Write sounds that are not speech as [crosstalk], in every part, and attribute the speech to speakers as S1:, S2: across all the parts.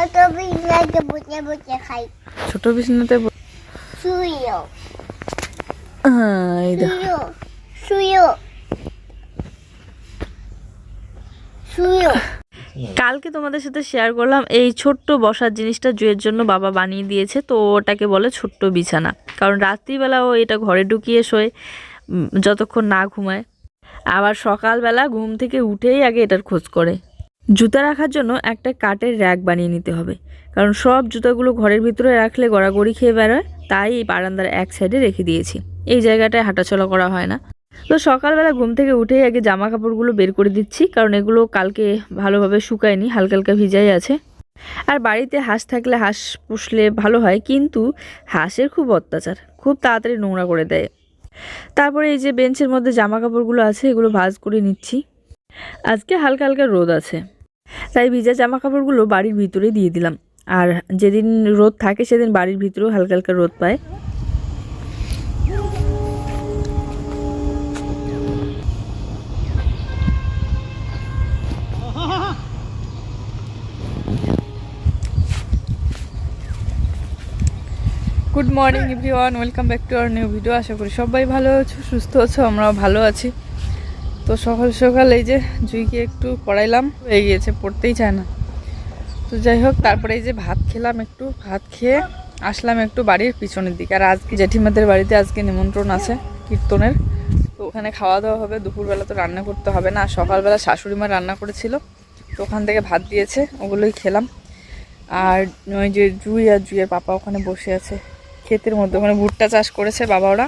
S1: ছোট বিছনাতে বসে বসে খাই
S2: ছোট বিছানাতে ব-
S1: শুইও
S2: এই দেখো
S1: শুইও শুইও শুইও
S2: কালকে তোমাদের সাথে শেয়ার করলাম এই ছোট্ট বসার জিনিসটা জুয়ের জন্য বাবা বানিয়ে দিয়েছে তো ওটাকে বলে ছোট্ট বিছানা। কারণ রাত্রিবেলা ও এটা ঘরে ঢুকিয়ে শোয় যতক্ষণ না ঘুমায়। আবার সকালবেলা ঘুম থেকে উঠেই আগে এটার খোঁজ করে। জুতা রাখার জন্য একটা কাঠের র্যাক বানিয়ে নিতে হবে। কারণ সব জুতাগুলো ঘরের ভিতরে রাখলে গড়াগড়ি খেয়ে বেরোয়, তাই এই বারান্দার এক সাইডে রেখে দিয়েছি। এই জায়গাটায় হাঁটাচলা করা হয় না। তো সকালবেলা ঘুম থেকে উঠেই আগে জামা কাপড়গুলো বের করে দিচ্ছি, কারণ এগুলো কালকে ভালোভাবে শুকায়নি হালকা হালকা ভিজাই আছে। আর বাড়িতে হাঁস থাকলে হাঁস পুষলে ভালো হয়, কিন্তু হাঁসের খুব অত্যাচার, খুব তাড়াতাড়ি নোংরা করে দেয়। তারপরে এই যে বেঞ্চের মধ্যে জামা কাপড়গুলো আছে, এগুলো ভাজ করে নিচ্ছি। আজকে হালকা হালকা রোদ আছে। তাই ভিজা জামা কাপড়গুলো বাড়ির ভিতরে দিয়ে দিলাম। আর যেদিন রোদ থাকে, সেদিন বাড়ির ভিতরেও হালকা হালকা রোদ পায়। Good morning everyone welcome back to our new video আশা করি সবাই ভালো আছো, সুস্থ আছো, আমরাও ভালো আছি। তো সকাল সকাল এই যে জুইকে একটু পড়াইলাম হয়ে গিয়েছে, পড়তেই চায় না। তো যাই হোক, তারপরে এই যে ভাত খেলাম একটু, ভাত খেয়ে আসলাম একটু বাড়ির পিছনের দিকে। আর আজকে জেঠিমাদের বাড়িতে আজকে নিমন্ত্রণ আছে কীর্তনের। তো ওখানে খাওয়া দাওয়া হবে, দুপুরবেলা তো রান্না করতে হবে না। সকালবেলা শাশুড়ি মা রান্না করেছিল, তো ওখান থেকে ভাত দিয়েছে, ওগুলোই খেলাম। আর ওই যে জুই আর জুইয়ের পাপা ওখানে বসে আছে ক্ষেতের মধ্যে। ওখানে ভুট্টা চাষ করেছে বাবা ওরা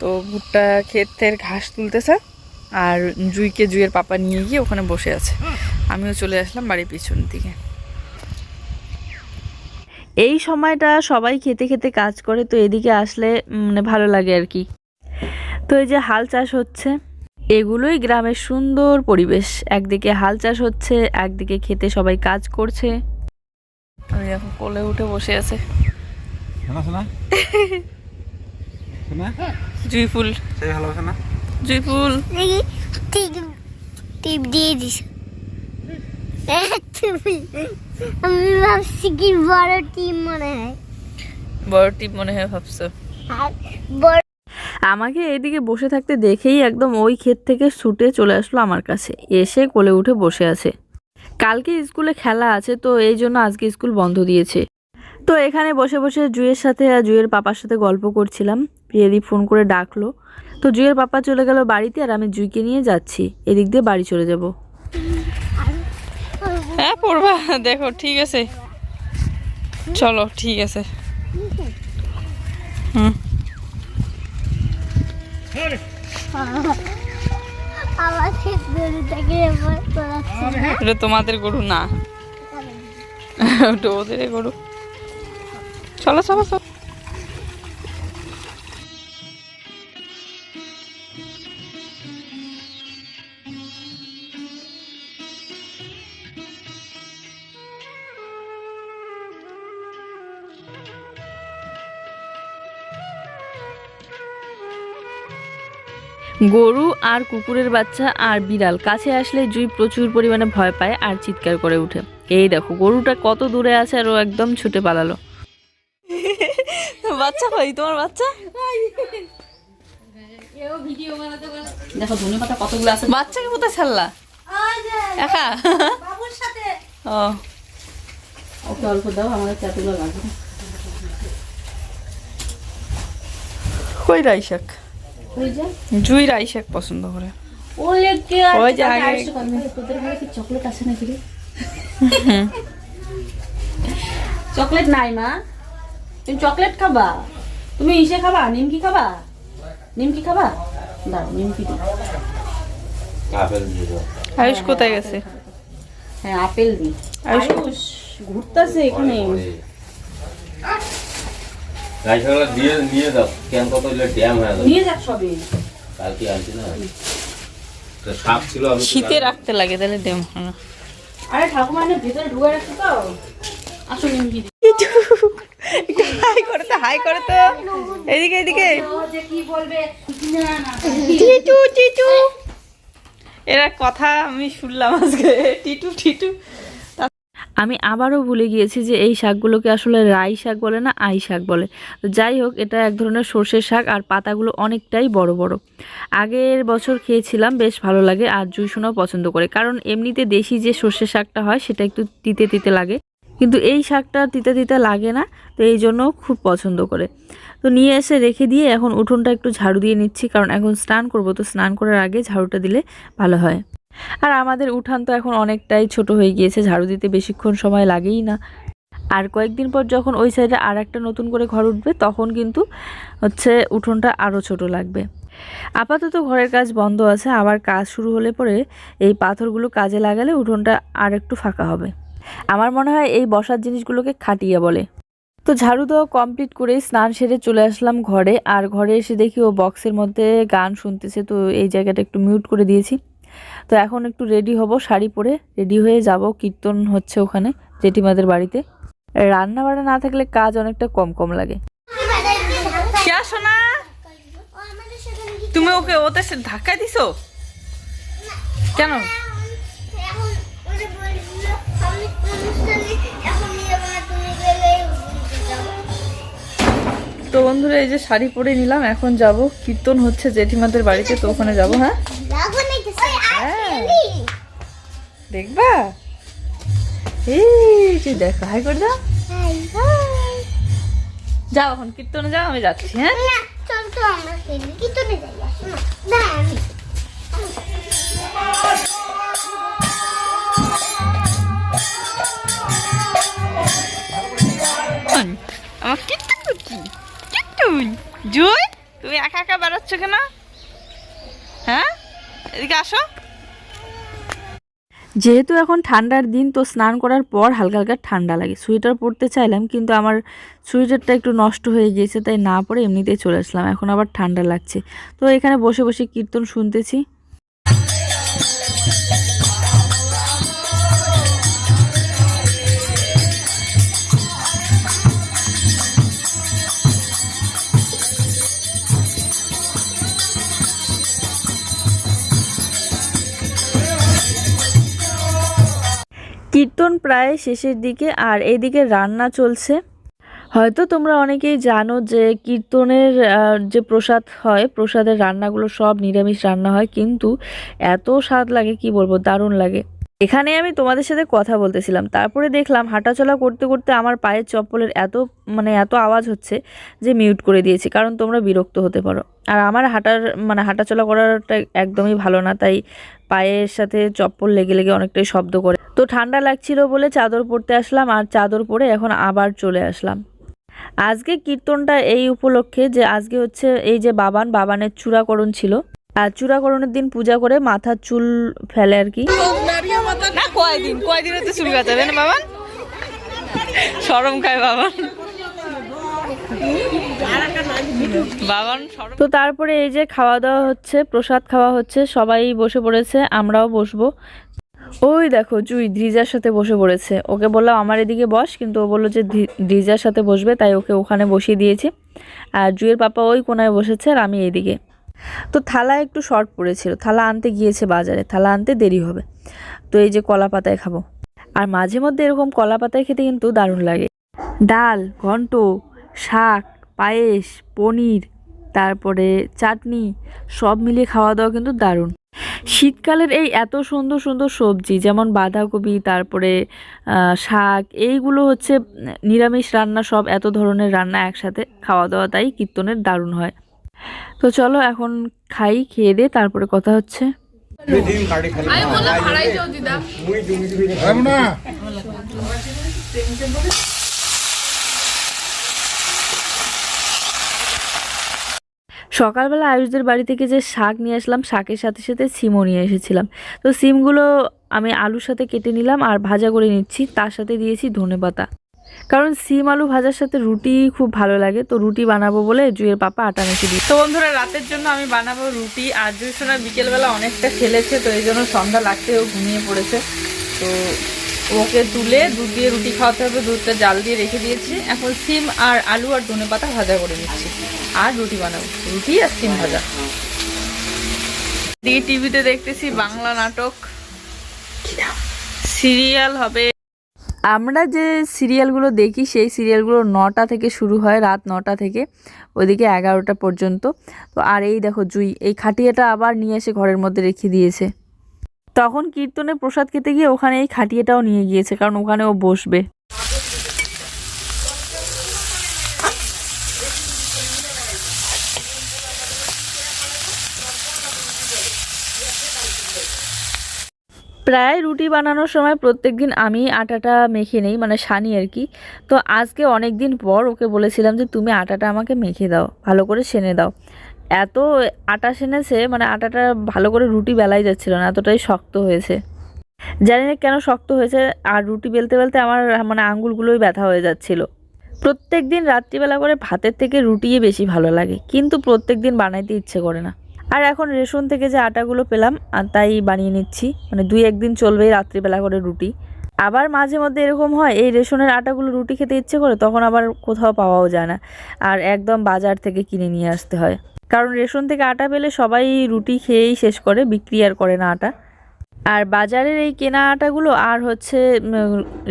S2: তো ভুট্টা ক্ষেতের ঘাস তুলতেছে। আর জুইকে জুইয়ের পাপা নিয়ে গিয়ে ওখানে বসে আছে। আমিও চলে আসলাম বাড়ির পিছন দিকে। এই সময়টা সবাই খেতে খেতে কাজ করে তো এদিকে আসলে মানে ভালো লাগে আর কি। তো এই যে হাল চাষ হচ্ছে এগুলোই গ্রামের সুন্দর পরিবেশ। একদিকে হাল চাষ হচ্ছে একদিকে খেতে সবাই কাজ করছে। ওই দেখো কোলে উঠে বসে আছে। [laughs] জুই ফুল।
S3: সেই ভালোবাসে না?
S2: জুই ফুল
S1: দেখি টিপ টিপ দিয়ে দিস আমি ভাবছি কি বড় টিম মনে হয়
S2: বড় টিপ মনে হয় ভাবছ
S1: বড়
S2: আমাকে এদিকে বসে থাকতে দেখেই একদম ওই ক্ষেত থেকে ছুটে চলে আসলো আমার কাছে। এসে কোলে উঠে বসে আছে। কালকে স্কুলে খেলা আছে তো এই জন্য আজকে স্কুল বন্ধ দিয়েছে। তো এখানে বসে বসে জুয়ের সাথে আর জুয়ের পাপার সাথে গল্প করছিলাম। প্রিয়াদি ফোন করে ডাকলো। তো জুয়ের পাপা চলে গেল বাড়িতে আর আমি জুইকে নিয়ে যাচ্ছি। এদিক দিয়ে বাড়ি চলে যাব। হ্যাঁ পড়বা। দেখো, ঠিক আছে। চলো, ঠিক আছে। হুম। তোমাদের গরু, না। ওটা ওদের গরু। চলো চলো চলো। গরু আর কুকুরের বাচ্চা আর বিড়াল কাছে আসলে জুই প্রচুর পরিমাণে ভয় পায় আর চিৎকার করে উঠে এই দেখো গরুটা কত দূরে আছে আর ও একদম ছুটে পালালো। বাচ্চা ভাই তোমার বাচ্চা?
S4: দেখো ধনে পাতা কতগুলো আছে?
S2: বাচ্চাকে কোথায় ছাড়লা? একা? ও।
S4: ওকে অল্প দাও আমাদের চাতুগুলো লাগবে।
S2: কই রাই শাক
S4: ওই যে
S2: জুই রাই শাক পছন্দ করে।
S4: ওই
S2: যে আগে-
S4: তোদের ঘরে কি চকলেট আছে নাকি রে? চকলেট নাই মা। তুমি চকলেট খাবা? তুমি ইসে খাবা? নিমকি খাবা? নিমকি খাবা? দাঁড়াও নিমকি দিই।
S3: দাও।
S2: আয়ুষ কোথায় গেছে?
S4: হ্যাঁ আপেল দিই।
S2: আয়ুষ
S4: আয়ুষ ঘুরতেছে এখানে।
S3: রাইসগুলো দিয়ে নিয়ে দাও কেন কত ড্যাম হয়ে যাবে?
S4: নিয়ে যাক সবে
S3: কালকে আনছি না? তো সাপ ছিল আমি
S2: শীতে রাখতে লাগে তাহলে দেম হয় না।
S4: আরে ঠাকুমা এনে ভেতরে ঢুকে রাখছে তো? আসো নিমকি দিই
S2: একটু হাই করে তো হাই করে তো। এদিকে এদিকে।
S4: কি বলবে না না
S2: টিটু টিটু। এরা কথা আমি শুনলাম আজকে। টিটু টিটু। আমি আবারও ভুলে গিয়েছি যে এই শাকগুলোকে আসলে রাই শাক বলে না আই শাক বলে। যাই হোক, এটা এক ধরনের সর্ষের শাক আর পাতাগুলো অনেকটাই বড় বড়। আগের বছর খেয়েছিলাম, বেশ ভালো লাগে আর জুইশোনাও পছন্দ করে। কারণ এমনিতে দেশি যে সর্ষের শাকটা হয়, সেটা একটু তিতে তিতে লাগে। কিন্তু এই শাকটা তিতে তিতে লাগে না, তো এই জন্য খুব পছন্দ করে। তো নিয়ে এসে রেখে দিয়ে এখন উঠোনটা একটু ঝাড়ু দিয়ে নিচ্ছি, কারণ এখন স্নান করব। তো স্নান করার আগে ঝাড়ুটা দিলে ভালো হয়। আর আমাদের উঠান তো এখন অনেকটাই ছোট হয়ে গিয়েছে, ঝাড়ু দিতে বেশিক্ষণ সময় লাগেই না। আর কয়েকদিন পর যখন ওই সাইডে আর একটা নতুন করে ঘর উঠবে, তখন কিন্তু হচ্ছে উঠোনটা আরও ছোট লাগবে। আপাতত ঘরের কাজ বন্ধ আছে আবার কাজ শুরু হলে পরে এই পাথরগুলো কাজে লাগালে উঠোনটা আর একটু ফাঁকা হবে। আমার মনে হয় এই বসার জিনিসগুলোকে খাটিয়ে বলে। তো ঝাড়ু দেওয়া কমপ্লিট করে স্নান সেরে চলে আসলাম ঘরে, আর ঘরে এসে দেখি ও বক্সের মধ্যে গান শুনতেছে, তো এই জায়গাটা একটু মিউট করে দিয়েছি। তো এখন একটু রেডি হব শাড়ি পরে রেডি হয়ে যাব কীর্তন হচ্ছে ওখানে জেঠিমাদের বাড়িতে। রান্না বান্না না থাকলে কাজ অনেকটা কম কম লাগে। কে শোনা তুমি ওকে ওতে ধাক্কা দিছো? কেন? তো বন্ধুরা এই যে শাড়ি পরে নিলাম এখন যাব কীর্তন হচ্ছে জেঠিমাদের বাড়িতে তো ওখানে যাব হ্যাঁ। দেখবা? এই দেখো হাই করে দাও। যাও এখন কীর্তনে যাও আমি যাচ্ছি হ্যাঁ?
S1: আমরা
S2: কীর্তন করছি কীর্তন? জুই তুমি একা একা বেরোচ্ছ কেন? হ্যাঁ? এদিকে আসো। যেহেতু এখন ঠান্ডার দিন, তো স্নান করার পর হালকা হালকা ঠান্ডা লাগে। সোয়েটার পরতে চাইলাম, কিন্তু আমার সোয়েটারটা একটু নষ্ট হয়ে গিয়েছে, তাই না পরে এমনিতেই চলে আসলাম। এখন আবার ঠান্ডা লাগছে। তো এখানে বসে বসে কীর্তন শুনতেছি। কীর্তন প্রায় শেষের দিকে আর এদিকে রান্না চলছে। হয়তো তোমরা অনেকেই জানো যে কীর্তনের যে প্রসাদ হয়, প্রসাদের রান্নাগুলো সব নিরামিষ রান্না হয়, কিন্তু এত স্বাদ লাগে, কি বলব, দারুণ লাগে। এখানে আমি তোমাদের সাথে কথা বলতেছিলাম। তারপরে দেখলাম হাঁটাচলা করতে করতে আমার পায়ের চপ্পলের এত মানে এত আওয়াজ হচ্ছে যে মিউট করে দিয়েছি, কারণ তোমরা বিরক্ত হতে পারো। আর আমার হাঁটার মানে হাঁটাচলা করাটা একদমই ভালো না, তাই পায়ের সাথে চপ্পল লেগে লেগে অনেকটাই শব্দ করে। তো ঠান্ডা লাগছিল বলে চাদর পরতে আসলাম আর চাদর পরে এখন আবার চলে আসলাম। আজকে কীর্তনটা এই উপলক্ষে যে, আজকে হচ্ছে এই যে বাবান, বাবানের চূড়াকরণ ছিল। আর চূড়াকরণের দিন পূজা করে মাথার চুল ফেলে আর কি। না কয়দিন? কয়দিনে তো চুল কাটাবে না বাবান? সরম খায় বাবান। বাবান তো তারপরে এই যে খাওয়া দাওয়া হচ্ছে প্রসাদ খাওয়া হচ্ছে সবাই বসে পড়েছে আমরাও বসবো। ওই দেখো জুই দ্রিজার সাথে বসে পড়েছে। ওকে বললাম আমার এদিকে বস। কিন্তু ও বলল যে দ্রিজার সাথে বসবে। তাই ওকে ওখানে বসিয়ে দিয়েছি। আর জুয়ের পাপা ওই কোনায় বসেছে আর আমি এইদিকে। তো থালা একটু শর্ট পড়েছিল। থালা আনতে গিয়েছে বাজারে। থালা আনতে দেরি হবে। তো এই যে কলা পাতায় খাব। আর মাঝে মধ্যে এরকম কলা পাতায় খেতে কিন্তু দারুণ লাগে। ডাল, ঘন্ট, শাক, পায়েস, পনির, তারপরে চাটনি, সব মিলিয়ে খাওয়া দাওয়া কিন্তু দারুণ। শীতকালের এই এত সুন্দর সুন্দর সবজি, যেমন বাঁধাকপি, তারপরে শাক, এইগুলো হচ্ছে, নিরামিষ রান্না সব এত ধরনের রান্না একসাথে খাওয়া দাওয়া তাই কীর্তনের দারুণ হয়। তো চলো এখন খাই খেয়ে দিয়ে তারপরে কথা হচ্ছে। সকালবেলা আয়ুষদের বাড়ি থেকে যে শাক নিয়ে আসলাম শাকের সাথে সাথে সিমও নিয়ে এসেছিলাম। তো সিমগুলো আমি আলুর সাথে কেটে নিলাম আর ভাজা করে নিচ্ছি তার সাথে দিয়েছি ধনেপাতা। কারণ সিম আলু ভাজার সাথে রুটি খুব ভালো লাগে, তো রুটি বানাবো বলে জুয়ের পাপা আটা মেখে দিই তো বন্ধুরা, রাতের জন্য আমি বানাবো রুটি। আর জুই সোনা বিকেলবেলা অনেকটা খেলেছে, তো এই জন্য সন্ধ্যা লাগতে ও ঘুমিয়ে পড়েছে। তো ওকে তুলে দুধ দিয়ে রুটি খাওয়াতে হবে, দুধটা জাল দিয়ে রেখে দিয়েছি। এখন সিম আর আলু আর ধনে পাতা ভাজা করে নিচ্ছি। আর রুটি বানাবো, রুটি আর সিম ভাজা। দিয়ে টিভিতে দেখতেছি বাংলা নাটক। সিরিয়াল হবে। আমরা যে সিরিয়ালগুলো দেখি, সেই সিরিয়ালগুলো নটা থেকে শুরু হয়, রাত নটা থেকে, ওদিকে এগারোটা পর্যন্ত। তো আর এই দেখো জুই, এই খাটিয়াটা আবার নিয়ে এসে ঘরের মধ্যে রেখে দিয়েছে। তখন কীর্তনে প্রসাদ খেতে গিয়ে ওখানে এই খাটিয়াটাও নিয়ে গিয়েছে, কারণ ওখানে ও বসবে। প্রায় রুটি বানানোর সময় প্রত্যেক দিন আমি আটাটা মেখে নেই মানে সানি আর কি। তো আজকে অনেক দিন পর ওকে বলেছিলাম যে, তুমি আটাটা আমাকে মেখে দাও, ভালো করে সেনে দাও। এত আটা সেনেছে মানে আটাটা ভালো করে রুটি বেলাই যাচ্ছিল না, এতটাই শক্ত হয়েছে। জানি না কেন শক্ত হয়েছে, আর রুটি বেলতে বেলতে আমার মানে আঙ্গুলগুলোই ব্যথা হয়ে যাচ্ছিল। প্রত্যেক দিন রাত্রিবেলা করে ভাতের থেকে রুটিই বেশি ভালো লাগে, কিন্তু প্রত্যেক দিন বানাইতে ইচ্ছে করে না। আর এখন রেশন থেকে যে আটাগুলো পেলাম তাই বানিয়ে নিচ্ছি। মানে দুই একদিন চলবে রাত্রিবেলা করে রুটি। আবার মাঝে মধ্যে এরকম হয়, এই রেশনের আটাগুলো রুটি খেতে ইচ্ছে করে, তখন আবার কোথাও পাওয়াও যায় না। আর একদম বাজার থেকে কিনে নিয়ে আসতে হয়। কারণ রেশন থেকে আটা পেলে সবাই রুটি খেয়েই শেষ করে, বিক্রি আর করে না আটা। আর বাজারের এই কেনা আটাগুলো আর হচ্ছে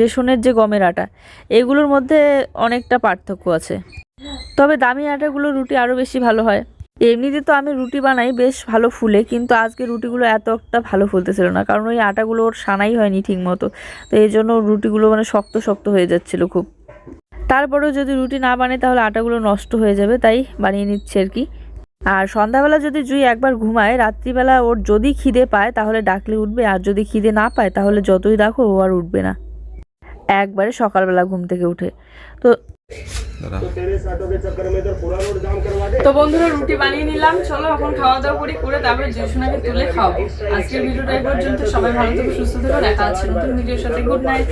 S2: রেশনের যে গমের আটা, এগুলোর মধ্যে অনেকটা পার্থক্য আছে। তবে দামি আটাগুলো রুটি আরও বেশি ভালো হয়। এমনিতে তো আমি রুটি বানাই, বেশ ভালো ফুলে, কিন্তু আজকে রুটিগুলো এত একটা ভালো ফুলতেছিল না, কারণ ওই আটাগুলো ওর সানাই হয়নি ঠিক মতো তো এই জন্য রুটিগুলো মানে শক্ত শক্ত হয়ে যাচ্ছিল খুব। তারপরেও যদি রুটি না বানাই তাহলে আটাগুলো নষ্ট হয়ে যাবে, তাই বানিয়ে নিচ্ছে আর কি। আর সন্ধ্যাবেলা যদি জুই একবার ঘুমায়, রাত্রিবেলা ওর যদি খিদে পায় তাহলে ডাকলে উঠবে, আর যদি খিদে না পায় তাহলে যতই দেখো ও আর উঠবে না। একবারে সকালবেলা ঘুম থেকে উঠে। তো
S4: তো বন্ধুরা রুটি বানিয়ে নিলাম। চলো এখন খাওয়া দাওয়া করি করে তারপরে জেসুনাকে তুলে খাওয়াবো। আজকের ভিডিওটা এই পর্যন্ত। সবাই ভালো থেকো সুস্থ থেকো দেখা আছে নতুন ভিডিওর সাথে। Good night